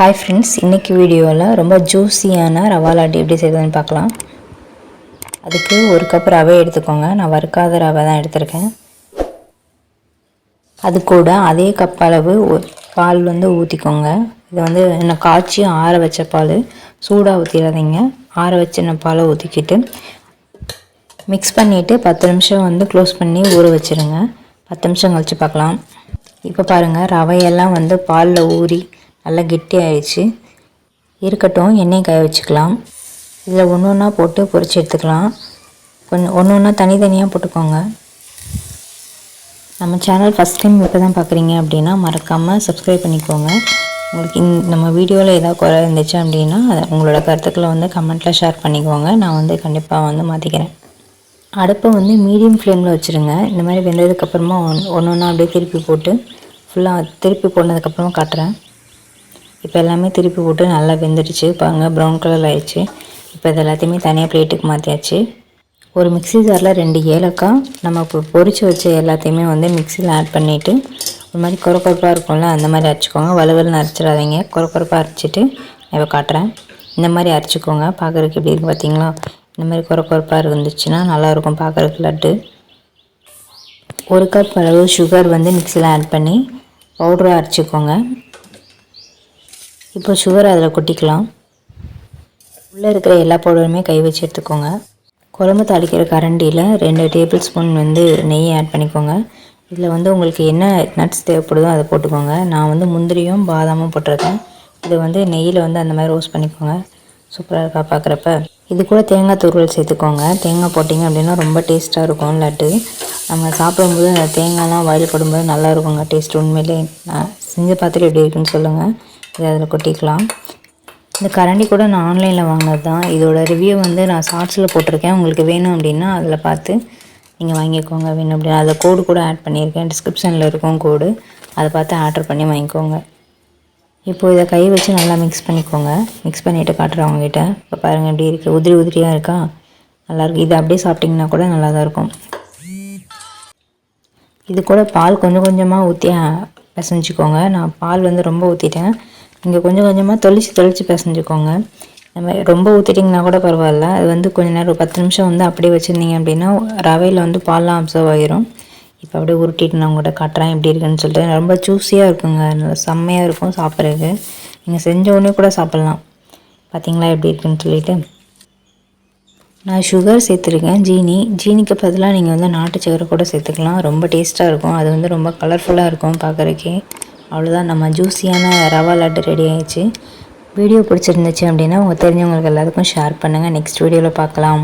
Hi friends இன்றைக்கி வீடியோவில் ரொம்ப ஜூஸியான ரவா லாட்டு எப்படி செய்யுதுன்னு பார்க்கலாம். அதுக்கு ஒரு கப் ரவை எடுத்துக்கோங்க. நான் வறுக்காத ரவை தான் எடுத்திருக்கேன். அது கூட அதே கப் அளவு பால் வந்து ஊற்றிக்கோங்க இது வந்து என்ன காய்ச்சி ஆற வச்ச பால் சூடாக ஊற்றிடாதீங்க ஆற வச்ச பாலை ஊற்றிக்கிட்டு மிக்ஸ் பண்ணிவிட்டு பத்து நிமிஷம் வந்து க்ளோஸ் பண்ணி ஊற வச்சுருங்க. பத்து நிமிஷம் கழித்து பார்க்கலாம். இப்போ பாருங்கள் ரவையெல்லாம் வந்து பாலில் ஊறி நல்லா கெட்டி ஆயிடுச்சு. இருக்கட்டும் எண்ணெய் காய வச்சுக்கலாம். இதில் ஒன்று ஒன்றா போட்டு பொறிச்சு எடுத்துக்கலாம். கொஞ்சம் ஒன்று ஒன்றா தனித்தனியாக போட்டுக்கோங்க. நம்ம சேனல் ஃபஸ்ட் டைம் இப்போ தான் பார்க்குறீங்க அப்படின்னா மறக்காமல் சப்ஸ்கிரைப் பண்ணிக்கோங்க. உங்களுக்கு இந் நம்ம வீடியோவில் ஏதாவது குறை இருந்துச்சு அப்படின்னா அதை உங்களோட கருத்துக்களை வந்து கமெண்ட்டில் ஷேர் பண்ணிக்கோங்க. நான் வந்து கண்டிப்பாக வந்து மாற்றிக்கிறேன் அடுப்பை வந்து மீடியம் ஃப்ளேமில் வச்சுருங்க. இந்த மாதிரி வெந்ததுக்கப்புறமா ஒன் ஒன்று ஒன்றா அப்படியே திருப்பி போட்டு ஃபுல்லாக திருப்பி போனதுக்கப்புறமா காட்டுறேன். இப்போ எல்லாமே திருப்பி போட்டு நல்லா வெந்துடுச்சு. பாருங்க ப்ரௌன் கலர் ஆயிடுச்சு. இப்போ இது எல்லாத்தையுமே தனியாக பிளேட்டுக்கு மாற்றியாச்சு ஒரு மிக்சி ஜாரில் ரெண்டு ஏலக்காய். நம்ம இப்போ பொறிச்சு வச்ச எல்லாத்தையுமே வந்து மிக்சியில் ஆட் பண்ணிவிட்டு ஒரு மாதிரி குறக்குறப்பாக இருக்கும்ல அந்த மாதிரி அரைச்சிக்கோங்க. வலுவலுன்னு அரைச்சிடாதீங்க. குறக்குறப்பாக அரைச்சிட்டு நான் இப்போ காட்டுறேன். இந்த மாதிரி அரைச்சிக்கோங்க. பார்க்குறதுக்கு எப்படி இருக்குது பார்த்தீங்களா? இந்த மாதிரி குறக்குறப்பாக இருந்துச்சுன்னா நல்லாயிருக்கும் பார்க்குறதுக்கு லட்டு. ஒரு கப் அளவு சுகர் வந்து மிக்சியில் ஆட் பண்ணி பவுடரை அரைச்சிக்கோங்க. இப்போ சுகர் அதில் கொட்டிக்கலாம். உள்ளே இருக்கிற எல்லா பவுடருமே கை வச்சு எடுத்துக்கோங்க. குழம்பு தாளிக்கிற கரண்டியில் ரெண்டு டேபிள் ஸ்பூன் வந்து நெய் ஆட் பண்ணிக்கோங்க. இதில் வந்து உங்களுக்கு என்ன நட்ஸ் தேவைப்படுதோ அதை போட்டுக்கோங்க. நான் வந்து முந்திரியும் பாதாமும் போட்டிருக்கேன். இது வந்து நெய்யில் வந்து அந்த மாதிரி ரோஸ்ட் பண்ணிக்கோங்க. சூப்பராக இருக்கா பார்க்குறப்ப. இது கூட தேங்காய் துருவல் சேர்த்துக்கோங்க. தேங்காய் போட்டிங்க அப்படின்னா ரொம்ப டேஸ்ட்டாக இருக்கும் லட்டு நம்ம சாப்பிடும்போது அந்த தேங்காய்லாம் வயல் படும்போது நல்லா இருக்குங்க. டேஸ்ட் உண்மையிலே நான் செஞ்சு பார்த்துட்டு எப்படி இருக்குன்னு சொல்லுங்கள் இதை அதில் கொட்டிக்கலாம். இந்த கரண்டி கூட நான் ஆன்லைனில் வாங்கினது தான். இதோட ரிவ்யூ வந்து நான் ஷார்ட்ஸில் போட்டிருக்கேன். உங்களுக்கு வேணும் அப்படின்னா அதில் பார்த்து நீங்கள் வாங்கிக்கோங்க. வேணும் அப்படின்னா அதில் கோடு கூட ஆட் பண்ணியிருக்கேன். டிஸ்கிரிப்ஷனில் இருக்கும் கோடு அதை பார்த்து ஆர்டர் பண்ணி வாங்கிக்கோங்க. இப்போது இதை கை வச்சு நல்லா மிக்ஸ் பண்ணிக்கோங்க. மிக்ஸ் பண்ணிவிட்டு காட்டுறேன் உங்ககிட்ட. இப்போ பாருங்கள் எப்படி இருக்குது உதிரி உதிரியாக இருக்கா? நல்லாயிருக்கு இது அப்படியே சாப்பிட்டிங்கன்னா கூட நல்லா தான் இருக்கும். இது கூட பால் கொஞ்சம் கொஞ்சமாக ஊற்றி பிசைஞ்சிக்கோங்க. நான் பால் வந்து ரொம்ப ஊற்றிட்டேன் நீங்கள் கொஞ்சம் கொஞ்சமாக தொளிச்சு தொளிச்சு பிசைஞ்சுக்கோங்க. இந்த மாதிரி ரொம்ப ஊற்றிட்டிங்கன்னா கூட பரவாயில்ல. அது வந்து கொஞ்ச நேரம் ஒரு பத்து நிமிஷம் வந்து அப்படியே வச்சுருந்தீங்க அப்படின்னா ரவையில் வந்து பால்லாம் அப்சர்வ் ஆகிரும் இப்போ அப்படியே உருட்டிட்டு நான் கூட காட்டுறேன் எப்படி இருக்குன்னு சொல்லிட்டு. ரொம்ப ஜூஸியாக இருக்குங்க. நல்லா செம்மையாக இருக்கும் சாப்பிட்றதுக்கு. நீங்கள் செஞ்ச உடனே கூட சாப்பிட்லாம். பார்த்தீங்களா எப்படி இருக்குன்னு சொல்லிட்டு. நான் சுகர் சேர்த்துருக்கேன் ஜீனி. ஜீனிக்கு பதிலாக நீங்கள் வந்து நாட்டு சக்கரை கூட சேர்த்துக்கலாம். ரொம்ப டேஸ்ட்டாக இருக்கும். அது வந்து ரொம்ப கலர்ஃபுல்லாக இருக்கும் பார்க்குறக்கே அவ்வளோதான் நம்ம ஜூஸியான ரவா லட்டு ரெடி ஆயிடுச்சு. வீடியோ பிடிச்சிருந்துச்சு அப்படின்னா உங்கள் தெரிஞ்சவங்களுக்கு எல்லாத்துக்கும் ஷேர் பண்ணுங்கள் நெக்ஸ்ட் வீடியோவில் பார்க்கலாம்.